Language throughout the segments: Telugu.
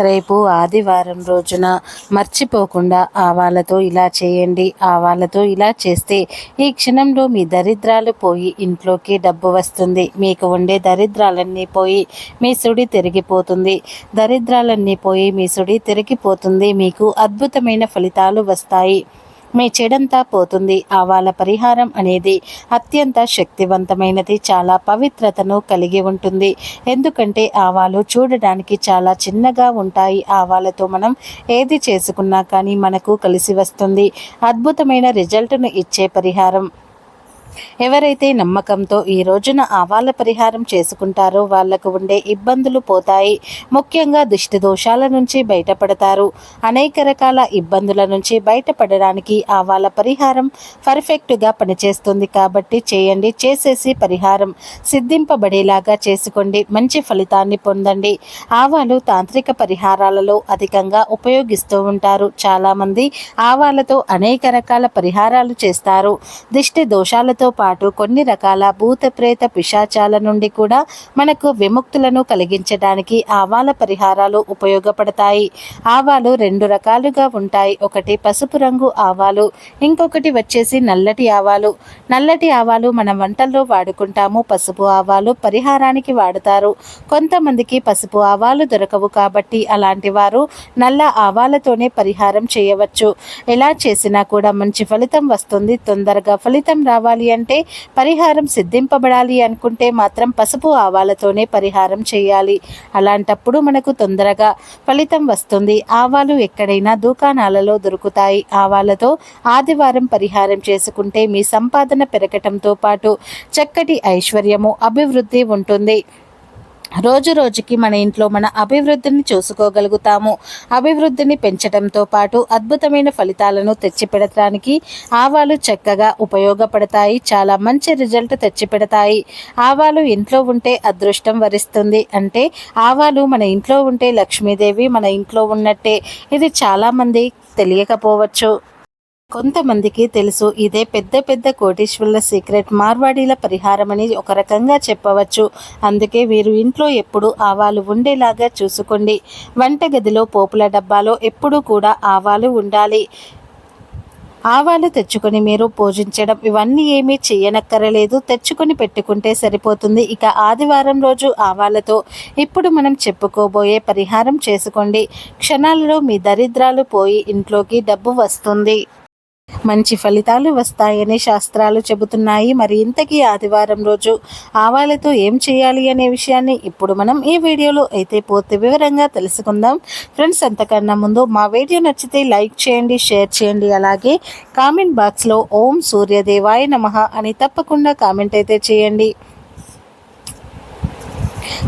రేపు ఆదివారం రోజున మర్చిపోకుండా ఆవాలతో ఇలా చేయండి ఆవాలతో ఇలా చేస్తే ఈ క్షణంలో మీ దరిద్రాలు పోయి ఇంట్లోకి డబ్బు వస్తుంది. మీకు ఉండే దరిద్రాలన్నీ పోయి మీ సుడి తిరిగిపోతుంది. దరిద్రాలన్నీ పోయి మీ సుడి తిరిగిపోతుంది. మీకు అద్భుతమైన ఫలితాలు వస్తాయి. మీ చెడంతా పోతుంది. ఆవాల పరిహారం అనేది అత్యంత శక్తివంతమైనది. చాలా పవిత్రతను కలిగి ఉంటుంది. ఎందుకంటే ఆవాలు చూడడానికి చాలా చిన్నగా ఉంటాయి. ఆవాలతో మనం ఏది చేసుకున్నా కానీ మనకు కలిసి వస్తుంది. అద్భుతమైన రిజల్ట్ను ఇచ్చే పరిహారం. ఎవరైతే నమ్మకంతో ఈ రోజున ఆవాల పరిహారం చేసుకుంటారో వాళ్ళకు ఉండే ఇబ్బందులు పోతాయి. ముఖ్యంగా దిష్టి దోషాల నుంచి బయటపడతారు. అనేక రకాల ఇబ్బందుల నుంచి బయటపడడానికి ఆవాల పరిహారం పర్ఫెక్ట్గా పనిచేస్తుంది కాబట్టి చేయండి. చేసేసి పరిహారం సిద్ధింపబడేలాగా చేసుకోండి. మంచి ఫలితాన్ని పొందండి. ఆవాలు తాంత్రిక పరిహారాలలో అధికంగా ఉపయోగిస్తూ ఉంటారు. చాలామంది ఆవాలతో అనేక రకాల పరిహారాలు చేస్తారు. దిష్టి దోషాలతో వీటితో పాటు కొన్ని రకాల భూత ప్రేత పిశాచాల నుండి కూడా మనకు విముక్తులను కలిగించడానికి ఆవాల పరిహారాలు ఉపయోగపడతాయి. ఆవాలు రెండు రకాలుగా ఉంటాయి. ఒకటి పసుపు రంగు ఆవాలు ఇంకొకటి వచ్చేసి నల్లటి ఆవాలు. నల్లటి ఆవాలు మన వంటల్లో వాడుకుంటాము. పసుపు ఆవాలు పరిహారానికి వాడతారు. కొంతమందికి పసుపు ఆవాలు దొరకవు కాబట్టి అలాంటి వారు నల్ల ఆవాలతోనే పరిహారం చేయవచ్చు. ఎలా చేసినా కూడా మంచి ఫలితం వస్తుంది. తొందరగా ఫలితం రావాలి అంటే పరిహారం సిద్ధింపబడాలి అనుకుంటే మాత్రం పసుపు ఆవాలతోనే పరిహారం చేయాలి. అలాంటప్పుడు మనకు తొందరగా ఫలితం వస్తుంది. ఆవాలు ఎక్కడైనా దుకాణాలలో దొరుకుతాయి. ఆవాలతో ఆదివారం పరిహారం చేసుకుంటే మీ సంపాదన పెరగటంతో పాటు చక్కటి ఐశ్వర్యము అభివృద్ధి ఉంటుంది. రోజు రోజుకి మన ఇంట్లో మన అభివృద్ధిని చూసుకోగలుగుతాము. అభివృద్ధిని పెంచడంతో పాటు అద్భుతమైన ఫలితాలను తెచ్చిపెడటానికి ఆవాలు చక్కగా ఉపయోగపడతాయి. చాలా మంచి రిజల్ట్ తెచ్చిపెడతాయి. ఆవాలు ఇంట్లో ఉంటే అదృష్టం వరిస్తుంది. అంటే ఆవాలు మన ఇంట్లో ఉంటే లక్ష్మీదేవి మన ఇంట్లో ఉన్నట్టే. ఇది చాలామంది తెలియకపోవచ్చు. కొంతమందికి తెలుసు ఇదే పెద్ద పెద్ద కోటీశ్వరుల సీక్రెట్ మార్వాడీల పరిహారం అని ఒక రకంగా చెప్పవచ్చు. అందుకే వీరు ఇంట్లో ఎప్పుడు ఆవాలు ఉండేలాగా చూసుకోండి. వంటగదిలో పోపుల డబ్బాలో ఎప్పుడూ కూడా ఆవాలు ఉండాలి. ఆవాలు తెచ్చుకొని మీరు పూజించడం ఇవన్నీ ఏమీ చేయనక్కరలేదు. తెచ్చుకొని పెట్టుకుంటే సరిపోతుంది. ఇక ఆదివారం రోజు ఆవాలతో ఇప్పుడు మనం చెప్పుకోబోయే పరిహారం చేసుకోండి. క్షణాలలో మీ దరిద్రాలు పోయి ఇంట్లోకి డబ్బు వస్తుంది. మంచి ఫలితాలు వస్తాయని శాస్త్రాలు చెబుతున్నాయి. మరి ఇంతకీ ఆదివారం రోజు ఆవాలతో ఏం చేయాలి అనే విషయాన్ని ఇప్పుడు మనం ఈ వీడియోలో అయితే పూర్తి వివరంగా తెలుసుకుందాం. ఫ్రెండ్స్ అంతకన్నా ముందు మా వీడియో నచ్చితే లైక్ చేయండి షేర్ చేయండి. అలాగే కామెంట్ బాక్స్లో ఓం సూర్యదేవాయ నమ అని తప్పకుండా కామెంట్ అయితే చేయండి.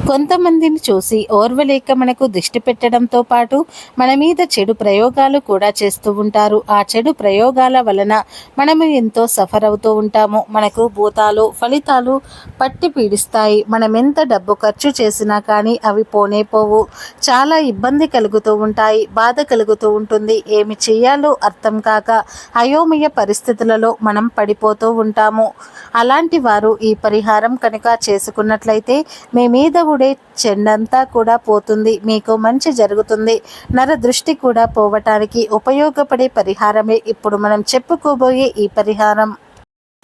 కొంతమందిని చూసి ఓర్వలేక మనకు దిష్టి పెట్టడంతో పాటు మన మీద చెడు ప్రయోగాలు కూడా చేస్తూ ఉంటారు. ఆ చెడు ప్రయోగాల వలన మనము ఎంతో సఫర్ అవుతూ ఉంటాము. మనకు భూతాలు ఫలితాలు పట్టి పీడిస్తాయి. మనం ఎంత డబ్బు ఖర్చు చేసినా కానీ అవి పోనే పోవు. చాలా ఇబ్బంది కలుగుతూ ఉంటాయి. బాధ కలుగుతూ ఉంటుంది. ఏమి చేయాలో అర్థం కాక అయోమయ పరిస్థితులలో మనం పడిపోతూ ఉంటాము. అలాంటి వారు ఈ పరిహారం కనుక చేసుకున్నట్లయితే మీ మీద ఉండే చెండంతా కూడా పోతుంది. మీకు మంచి జరుగుతుంది. నర దృష్టి కూడా పోవటానికి ఉపయోగపడే పరిహారమే. ఇప్పుడు మనం చెప్పుకోబోయే ఈ పరిహారం.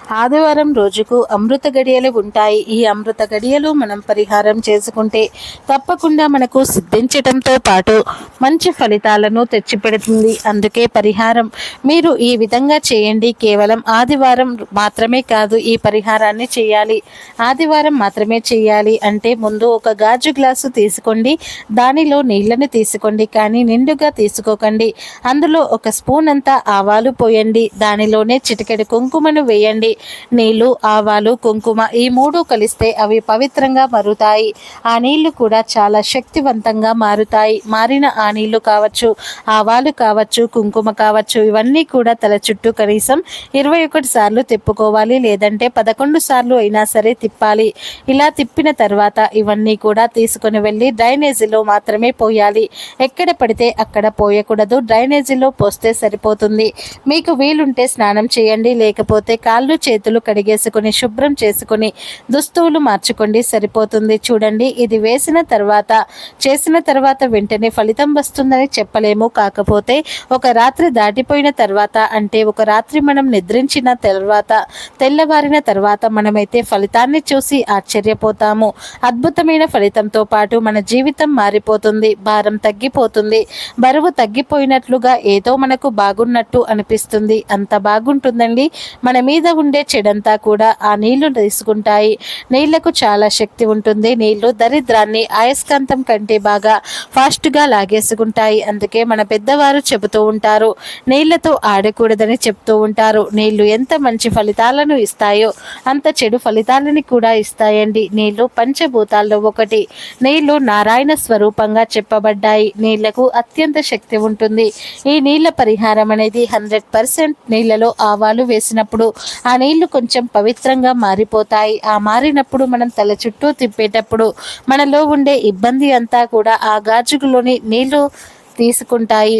ఆదివారం రోజుకు అమృత గడియలు ఉంటాయి. ఈ అమృత గడియలు మనం పరిహారం చేసుకుంటే తప్పకుండా మనకు సిద్ధించటంతో పాటు మంచి ఫలితాలను తెచ్చిపెడుతుంది. అందుకే పరిహారం మీరు ఈ విధంగా చేయండి. కేవలం ఆదివారం మాత్రమే కాదు ఈ పరిహారాన్ని చేయాలి. ఆదివారం మాత్రమే చేయాలి అంటే ముందు ఒక గాజు గ్లాసు తీసుకోండి. దానిలో నీళ్ళను తీసుకోండి. కానీ నిండుగా తీసుకోకండి. అందులో ఒక స్పూన్ అంతా ఆవాలు పోయండి. దానిలోనే చిటికెడు కుంకుమను వేయండి. నీళ్ళు ఆవాలు కుంకుమ ఈ మూడు కలిస్తే అవి పవిత్రంగా మారుతాయి. ఆ నీళ్ళు కూడా చాలా శక్తివంతంగా మారుతాయి. మారిన ఆ నీళ్ళు కావచ్చు ఆవాలు కావచ్చు కుంకుమ కావచ్చు ఇవన్నీ కూడా తల చుట్టూ కనీసం ఇరవై ఒకటి సార్లు తిప్పుకోవాలి. లేదంటే పదకొండు సార్లు అయినా సరే తిప్పాలి. ఇలా తిప్పిన తర్వాత ఇవన్నీ కూడా తీసుకొని వెళ్ళి డ్రైనేజీలో మాత్రమే పోయాలి. ఎక్కడ పడితే అక్కడ పోయకూడదు. డ్రైనేజీలో పోస్తే సరిపోతుంది. మీకు వీలుంటే స్నానం చేయండి. లేకపోతే కాళ్ళు కాళ్ళు చేతులు కడిగేసుకుని శుభ్రం చేసుకుని దుస్తువులు మార్చుకోండి. సరిపోతుంది. చూడండి ఇది వేసిన తర్వాత చేసిన తర్వాత వెంటనే ఫలితం వస్తుందని చెప్పలేము. కాకపోతే ఒక రాత్రి దాటిపోయిన తర్వాత అంటే ఒక రాత్రి మనం నిద్రించిన తర్వాత తెల్లవారిన తర్వాత మనమైతే ఫలితాన్ని చూసి ఆశ్చర్యపోతాము. అద్భుతమైన ఫలితంతో పాటు మన జీవితం మారిపోతుంది. భారం తగ్గిపోతుంది. బరువు తగ్గిపోయినట్లుగా ఏదో మనకు బాగున్నట్టు అనిపిస్తుంది. అంత బాగుంటుందండి. మన మీద ఉండే చెడంతా కూడా ఆ నీళ్ళు తీసుకుంటాయి. నీళ్ళకు చాలా శక్తి ఉంటుంది. నీళ్ళు దరిద్రాన్ని అయస్కాంతం కంటే బాగా ఫాస్ట్గా లాగేసుకుంటాయి. అందుకే మన పెద్దవారు చెబుతూ ఉంటారు నీళ్ళతో ఆడకూడదని చెప్తూ ఉంటారు. నీళ్ళు ఎంత మంచి ఫలితాలను ఇస్తాయో అంత చెడు ఫలితాలని కూడా ఇస్తాయండి. నీళ్ళు పంచభూతాల్లో ఒకటి. నీళ్ళు నారాయణ స్వరూపంగా చెప్పబడ్డాయి. నీళ్ళకు అత్యంత శక్తి ఉంటుంది. ఈ నీళ్ళ పరిహారం అనేది హండ్రెడ్ పర్సెంట్ నీళ్ళలో ఆవాలు వేసినప్పుడు ఆ ఆ నీళ్ళు కొంచెం పవిత్రంగా మారిపోతాయి. ఆ మారినప్పుడు మనం తల చుట్టూ తిప్పేటప్పుడు మనలో ఉండే ఇబ్బంది అంతా కూడా ఆ గాజులోని నీళ్ళు తీసుకుంటాయి.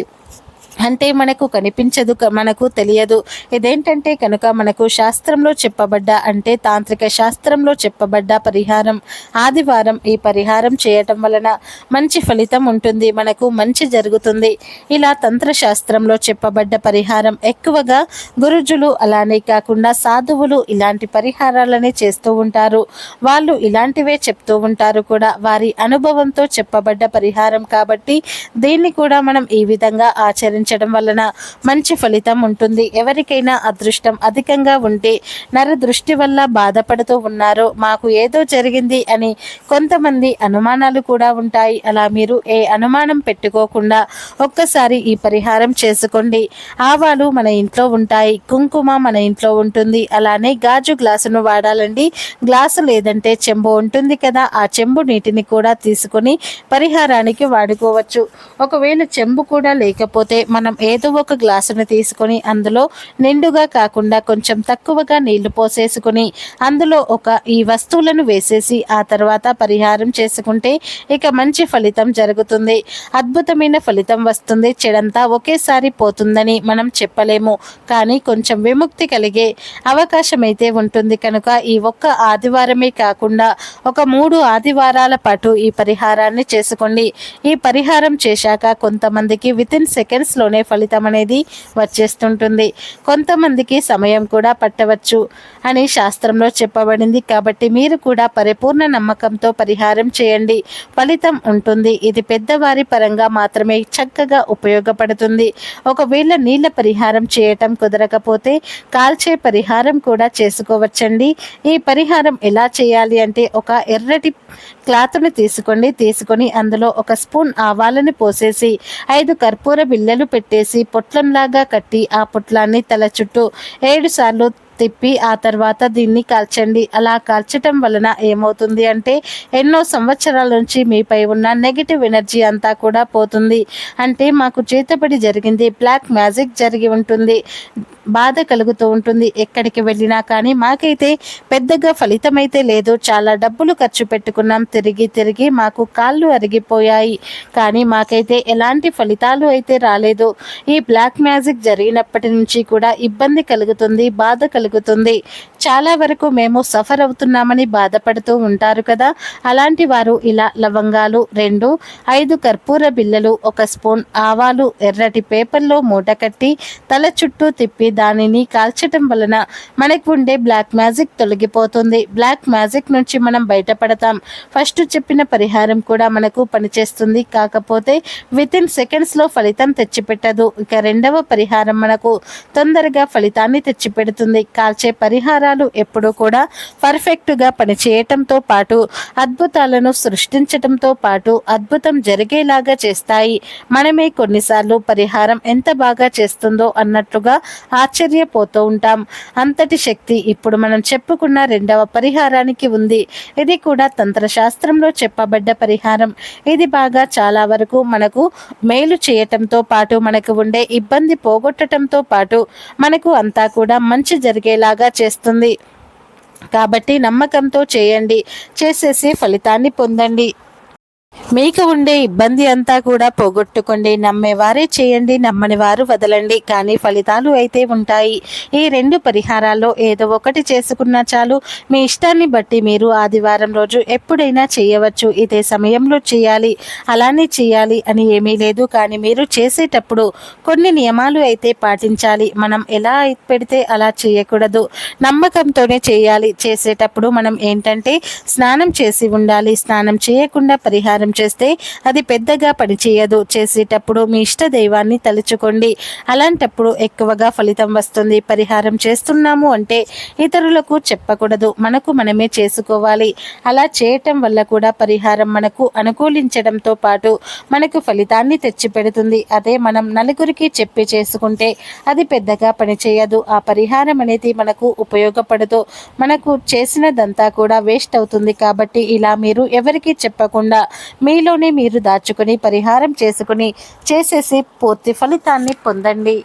అంటే మనకు కనిపించదు మనకు తెలియదు. ఇదేంటంటే కనుక మనకు శాస్త్రంలో చెప్పబడ్డ అంటే తాంత్రిక శాస్త్రంలో చెప్పబడ్డ పరిహారం ఆదివారం ఈ పరిహారం చేయటం వలన మంచి ఫలితం ఉంటుంది మనకు మంచి జరుగుతుంది. ఇలా తంత్రశాస్త్రంలో చెప్పబడ్డ పరిహారం ఎక్కువగా గురుజులు అలానే కాకుండా సాధువులు ఇలాంటి పరిహారాలని చేస్తూ ఉంటారు. వాళ్ళు ఇలాంటివే చెప్తూ ఉంటారు కూడా. వారి అనుభవంతో చెప్పబడ్డ పరిహారం కాబట్టి దీన్ని కూడా మనం ఈ విధంగా ఆచరించ పాటించడం వలన మంచి ఫలితం ఉంటుంది. ఎవరికైనా అదృష్టం అధికంగా ఉంటే నర దృష్టి వల్ల బాధపడుతూ ఉన్నారో. మాకు ఏదో జరిగింది అని కొంతమంది అనుమానాలు కూడా ఉంటాయి. అలా మీరు ఏ అనుమానం పెట్టుకోకుండా ఒక్కసారి ఈ పరిహారం చేసుకోండి. ఆవాలు మన ఇంట్లో ఉంటాయి. కుంకుమ మన ఇంట్లో ఉంటుంది. అలానే గాజు గ్లాసును వాడాలండి. గ్లాసు లేదంటే చెంబు ఉంటుంది కదా. ఆ చెంబు నీటిని కూడా తీసుకొని పరిహారానికి వాడుకోవచ్చు. ఒకవేళ చెంబు కూడా లేకపోతే మనం ఏదో ఒక గ్లాసును తీసుకొని అందులో నిండుగా కాకుండా కొంచెం తక్కువగా నీళ్ళు పోసేసుకుని అందులో ఒక ఈ వస్తువులను వేసేసి ఆ తర్వాత పరిహారం చేసుకుంటే ఇక మంచి ఫలితం జరుగుతుంది. అద్భుతమైన ఫలితం వస్తుంది. చెడంతా ఒకేసారి పోతుందని మనం చెప్పలేము. కానీ కొంచెం విముక్తి కలిగే అవకాశం అయితే ఉంటుంది. కనుక ఈ ఒక్క ఆదివారమే కాకుండా ఒక మూడు ఆదివారాల పాటు ఈ పరిహారాన్ని చేసుకోండి. ఈ పరిహారం చేశాక కొంతమందికి విత్ ఇన్ సెకండ్స్లో రోజుల్లోనే ఫలితం అనేది వచ్చేస్తుంటుంది. కొంతమందికి సమయం కూడా పట్టవచ్చు అని శాస్త్రంలో చెప్పబడింది కాబట్టి మీరు కూడా పరిపూర్ణ నమ్మకంతో పరిహారం చేయండి. ఫలితం ఉంటుంది. ఇది పెద్దవారి పరంగా మాత్రమే చక్కగా ఉపయోగపడుతుంది. ఒకవేళ నీళ్ళ పరిహారం చేయటం కుదరకపోతే కాల్చే పరిహారం కూడా చేసుకోవచ్చండి. ఈ పరిహారం ఎలా చేయాలి అంటే ఒక ఎర్రటి క్లాత్ని తీసుకోండి తీసుకొని అందులో ఒక స్పూన్ ఆవాలను పోసేసి ఐదు కర్పూర బిల్లలు పెట్టేసి పొట్లంలాగా కట్టి ఆ పొట్లాన్ని తల చుట్టూ ఏడు సార్లు తిప్పి ఆ తర్వాత దీన్ని కాల్చండి. అలా కాల్చటం వలన ఏమవుతుంది అంటే ఎన్నో సంవత్సరాల నుంచి మీపై ఉన్న నెగిటివ్ ఎనర్జీ అంతా కూడా పోతుంది. అంటే మాకు చేతబడి జరిగింది బ్లాక్ మ్యాజిక్ జరిగి ఉంటుంది. బాధ కలుగుతూ ఉంటుంది. ఎక్కడికి వెళ్ళినా కానీ మాకైతే పెద్దగా ఫలితం అయితే లేదు. చాలా డబ్బులు ఖర్చు పెట్టుకున్నాం. తిరిగి తిరిగి మాకు కాళ్ళు అరిగిపోయాయి. కానీ మాకైతే ఎలాంటి ఫలితాలు అయితే రాలేదు. ఈ బ్లాక్ మ్యాజిక్ జరిగినప్పటి నుంచి కూడా ఇబ్బంది కలుగుతుంది బాధ కలుగుతుంది. చాలా వరకు మేము సఫర్ అవుతున్నామని బాధపడుతూ ఉంటారు కదా. అలాంటి వారు ఇలా లవంగాలు రెండు ఐదు కర్పూర బిల్లలు ఒక స్పూన్ ఆవాలు ఎర్రటి పేపర్లో మూట కట్టి తల చుట్టూ తిప్పి దానిని కాల్చటం వలన మనకు ఉండే బ్లాక్ మ్యాజిక్ తొలగిపోతుంది. బ్లాక్ మ్యాజిక్ నుంచి మనం బయటపడతాం. ఫస్ట్ చెప్పిన పరిహారం కూడా మనకు పనిచేస్తుంది. కాకపోతే విత్ ఇన్ సెకండ్స్లో ఫలితం తెచ్చిపెట్టదు. ఇక రెండవ పరిహారం మనకు తొందరగా ఫలితాన్ని తెచ్చిపెడుతుంది. కాల్చే పరిహారాలు ఎప్పుడూ కూడా పర్ఫెక్ట్గా పనిచేయటంతో పాటు అద్భుతాలను సృష్టించటంతో పాటు అద్భుతం జరిగేలాగా చేస్తాయి. మనమే కొన్నిసార్లు పరిహారం ఎంత బాగా చేస్తుందో అన్నట్లుగా ఆశ్చర్యపోతూ ఉంటాం. అంతటి శక్తి ఇప్పుడు మనం చెప్పుకున్న రెండవ పరిహారానికి ఉంది. ఇది కూడా తంత్రశాస్త్రంలో చెప్పబడ్డ పరిహారం. ఇది బాగా చాలా వరకు మనకు మేలు చేయటంతో పాటు మనకు ఉండే ఇబ్బంది పోగొట్టడంతో పాటు మనకు అంతా కూడా మంచి జరిగేలాగా చేస్తుంది. కాబట్టి నమ్మకంతో చేయండి. చేసేసి ఫలితాన్ని పొందండి. మీకు ఉండే ఇబ్బంది అంతా కూడా పోగొట్టుకోండి. నమ్మేవారే చేయండి నమ్మని వారు వదలండి. కానీ ఫలితాలు అయితే ఉంటాయి. ఈ రెండు పరిహారాల్లో ఏదో ఒకటి చేసుకున్నా చాలు. మీ ఇష్టాన్ని బట్టి మీరు ఆదివారం రోజు ఎప్పుడైనా చేయవచ్చు. ఇదే సమయంలో చేయాలి. అలానే చేయాలి అని ఏమీ లేదు. కానీ మీరు చేసేటప్పుడు కొన్ని నియమాలు అయితే పాటించాలి. మనం ఎలా పెడితే అలా చేయకూడదు. నమ్మకంతోనే చేయాలి. చేసేటప్పుడు మనం ఏంటంటే స్నానం చేసి ఉండాలి. స్నానం చేయకుండా పరిహారం చేస్తే అది పెద్దగా పనిచేయదు. చేసేటప్పుడు మీ ఇష్ట దైవాన్ని తలుచుకోండి. అలాంటప్పుడు ఎక్కువగా ఫలితం వస్తుంది. పరిహారం చేస్తున్నాము అంటే ఇతరులకు చెప్పకూడదు. మనకు మనమే చేసుకోవాలి. అలా చేయటం వల్ల కూడా పరిహారం మనకు అనుకూలించడంతో పాటు మనకు ఫలితాన్ని తెచ్చిపెడుతుంది. అదే మనం నలుగురికి చెప్పి చేసుకుంటే అది పెద్దగా పనిచేయదు. ఆ పరిహారం అనేది మనకు ఉపయోగపడదు. మనకు చేసినదంతా కూడా వేస్ట్ అవుతుంది. కాబట్టి ఇలా మీరు ఎవరికి చెప్పకుండా మీలోనే మీరు దాచుకుని పరిహారం చేసుకుని చేసేసి పూర్తి ఫలితాన్ని పొందండి.